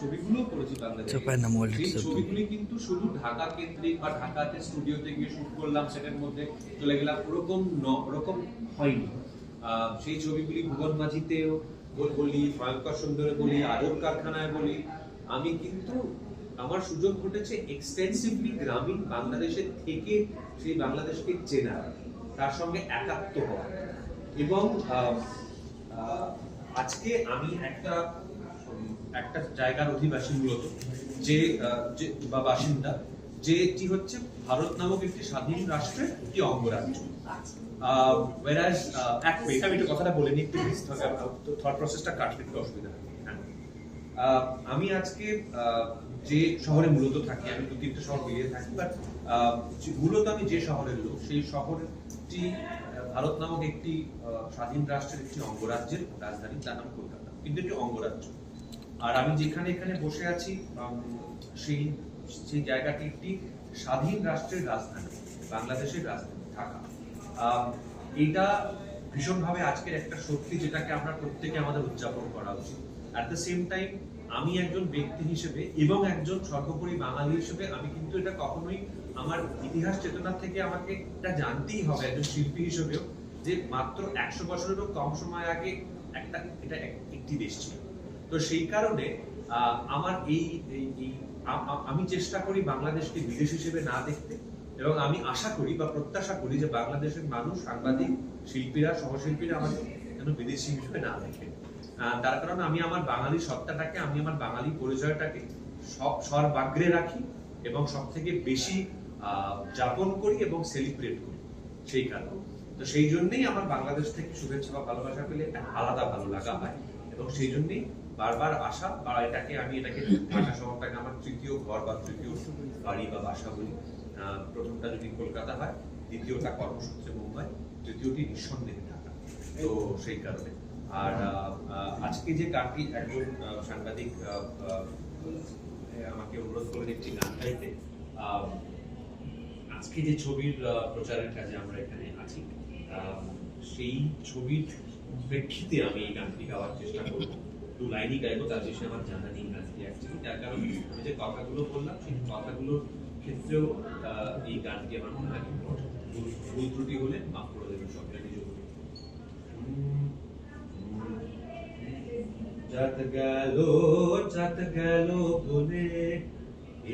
ছবিগুলো সেই ছবিগুলি কিন্তু শুধু ঢাকা কেন্দ্রিক বা ঢাকাতে স্টুডিওতে গিয়ে শুট করলাম সেটার মধ্যে চলে গেলাম ওরকম ওরকম হয়নি। সেই ছবিগুলি ভুবন মাঝিতেও বলি ভয়ঙ্কর সুন্দরে বলি আদর কারখানায় বলি। আমি কিন্তু আমার সুযোগ ঘটেছে এক্সটেন্সিভলি গ্রামীণ বাংলাদেশের থেকে সেই বাংলাদেশকে চেনা তার সঙ্গে একাত্ম হওয়া। এবং আজকে আমি একটা একটা জায়গার অধিবাসী মূলত যে বা বাসিন্দা যেটি হচ্ছে ভারত নামক একটি স্বাধীন রাষ্ট্রের একটি অঙ্গরাজ্য। ওয়েরাজ এক মিনিট আমি একটু কথাটা বলে নিই একটু থট প্রসেসটা কাটলে একটু অসুবিধা হবে। আহ, আমি আজকে আহ, যে শহরে মূলত থাকি আমি দু তিনটে শহর মিলিয়ে থাকি বাট মূলত আমি যে শহরের লোক সেই শহরটি ভারত নামক একটি আহ, স্বাধীন রাষ্ট্রের একটি অঙ্গরাজ্যের রাজধানী তার নাম কলকাতা। কিন্তু একটি অঙ্গরাজ্য। আর আমি যেখানে এখানে বসে আছি সেই সেই জায়গাটি একটি স্বাধীন রাষ্ট্রের রাজধানী, বাংলাদেশের রাজধানী, ঢাকা। এটা ভীষণভাবে আজকের একটা সত্যি যেটাকে আমরা প্রত্যেকে আমাদের উদযাপন করা উচিত। অ্যাট দ্য সেম টাইম আমি একজন ব্যক্তি হিসেবে এবং একজন সর্বোপরি বাঙালি হিসেবে আমি কিন্তু এটা কখনোই আমার ইতিহাস চেতনা থেকে আমাকে এটা জানতেই হবে একজন শিল্পী হিসেবেও যে মাত্র একশো বছরেরও কম সময় আগে একটা, এটা একটি দেশ ছিল। তো সেই কারণে আমার এই আমি চেষ্টা করি বাংলাদেশকে বিদেশ হিসেবে না দেখতে, এবং আমি আশা করি বা প্রত্যাশা করি যে বাংলাদেশের মানুষ, সাংবাদিক, শিল্পীরা, সহশিল্পীরা আমাকে যেন বিদেশি হিসেবে না দেখে। তার কারণ আমি আমার বাঙালি সত্তাটাকে, আমি আমার বাঙালি পরিচয়টাকে সব, সর্বাগ্রে রাখি এবং সব থেকে বেশি যাপন করি এবং সেলিব্রেট করি, সেই কারণে। তো সেই জন্যেই আমার বাংলাদেশ থেকে শুভেচ্ছা বা ভালোবাসা পেলে একটা আলাদা ভালো লাগা হয়, এবং সেই জন্যই বারবার আসা বা এটাকে আমি এটাকে ঢাকা শহরটাকে আমার তৃতীয় ঘর বা তৃতীয় বাড়ি বা বাসা বলি প্রথমটা যদি কলকাতা হয়, দ্বিতীয়টা কর্মসূত্রে মুম্বাই, তৃতীয়টি নিঃসন্দেহে ঢাকা। তো সেই কারণে। আর আজকে যে গানটি একজন সাংবাদিক আমাকে অনুরোধ করলেন একটি গান গাইতে আজকে যে ছবির প্রচারের কাজে আমরা এখানে আছি সেই ছবির প্রেক্ষিতে আমি এই গানটি গাওয়ার চেষ্টা করব। দু লাইনই গাইবো, তার বেশি আমার জানা নেই গানটি অ্যাকচুয়ালি তার কারণ আমি যে কথাগুলো বললাম, সেই কথাগুলোর ক্ষেত্রেও এই গানটি আমার মনে হয় ভুল ত্রুটি হলে মাফ করে দেবেন সবটা নিজে যাত গেল যাত গেল বলে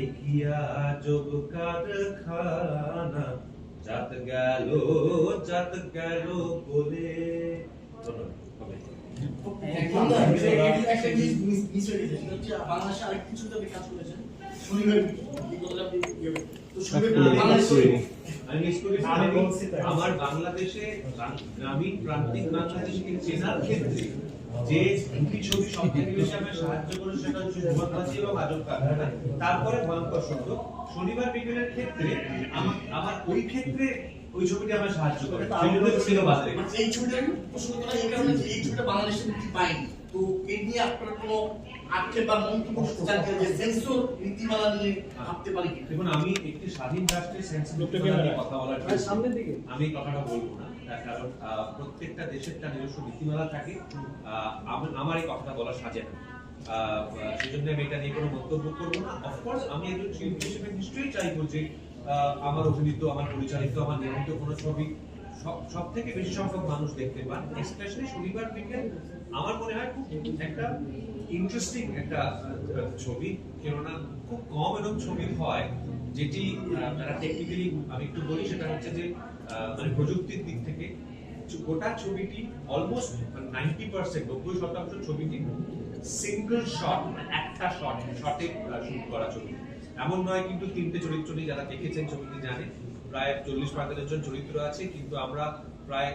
একিয়া যোগ কারখানা। যাত গেল যাত গেল বলে, ধন্যবাদ আমার বাংলাদেশে গ্রামীণ প্রান্তিক বাংলাদেশকে চেনার ক্ষেত্রে যে ছবি সব থেকে বেশি সাহায্য করে সেটা হচ্ছে এবং আজব তারপরে ভয়ঙ্কর সত্য শনিবার বিকেলের ক্ষেত্রে আমার ওই ক্ষেত্রে ওই ছবিটি আমায় সাহায্য করে। এই ছবিটা আমি করা এই কারণে যে এই ছবিটা বাংলাদেশে মুক্তি পায়নি। তো এই নিয়ে আপনার কোনো আক্ষেপ বা মন্তব্য যে সেন্সর নীতিমালা নিয়ে ভাবতে পারি কি দেখুন আমি একটি স্বাধীন রাষ্ট্রের সেন্সিটিভ কথা বলার সামনের দিকে। আমি কথাটা বলব না। কারণ আহ, প্রত্যেকটা দেশের তার নিজস্ব নীতিমালা থাকে। আহ, আমার এই কথাটা বলা সাজে না। সেজন্য আমি এটা নিয়ে কোনো মন্তব্য করব না। অফকোর্স আমি একজন শিল্পী হিসেবে নিশ্চয়ই চাইব যে আমার অভিনীত, আমার পরিচালিত, আমার নির্মিত কোনো ছবি, সব থেকে বেশি সংখ্যক মানুষ দেখতে পান স্পেশালি শনিবার বিকেল। আমার মনে হয় খুব একটা ইন্টারেস্টিং একটা ছবি, কেননা খুব কম এরকম ছবি হয় যেটি টেকনিক্যালি আমি একটু বলি, সেটা হচ্ছে যে মানে প্রযুক্তির দিক থেকে গোটা ছবিটি অলমোস্ট নাইনটি পার্সেন্ট নব্বই শতাংশ ছবিটি সিঙ্গল শট একটা শট শটে শুট করা ছবি। এমন নয় কিন্তু তিনটে চরিত্র নিয়ে যারা দেখেছেন ছবিটি জানে প্রায় চল্লিশ পঁয়তাল্লিশ জন চরিত্র আছে, কিন্তু আমরা প্রায়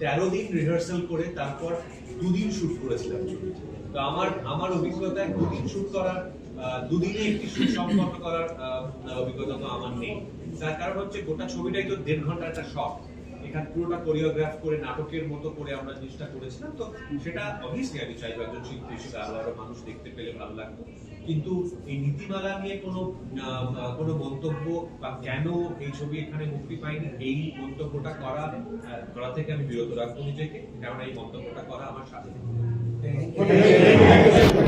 তেরো দিন রিহার্সাল করে তারপর দুদিন শুট করেছিলাম ছবিটি। তো আমার আমার অভিজ্ঞতায় দুদিন শুট করার দুদিনে একটি শুট সম্পন্ন করার অভিজ্ঞতা তো আমার নেই। তার কারণ হচ্ছে গোটা ছবিটাই তো দেড় ঘণ্টার একটা শখ এখানে পুরোটা কোরিওগ্রাফ করে, নাটকের মতো করে আমরা জিনিসটা করেছিলাম। তো সেটা অবভিয়াসলি আমি চাইব একজন শিল্পী হিসেবে আরও আরও মানুষ দেখতে পেলে ভালো লাগতো। কিন্তু এই নীতিমালা নিয়ে কোনো কোনো মন্তব্য বা কেন এই ছবি এখানে মুক্তি পায়নি, এই মন্তব্যটা করা করা থেকে আমি বিরত রাখব নিজেকে কারণ এই মন্তব্যটা করা আমার সাথে.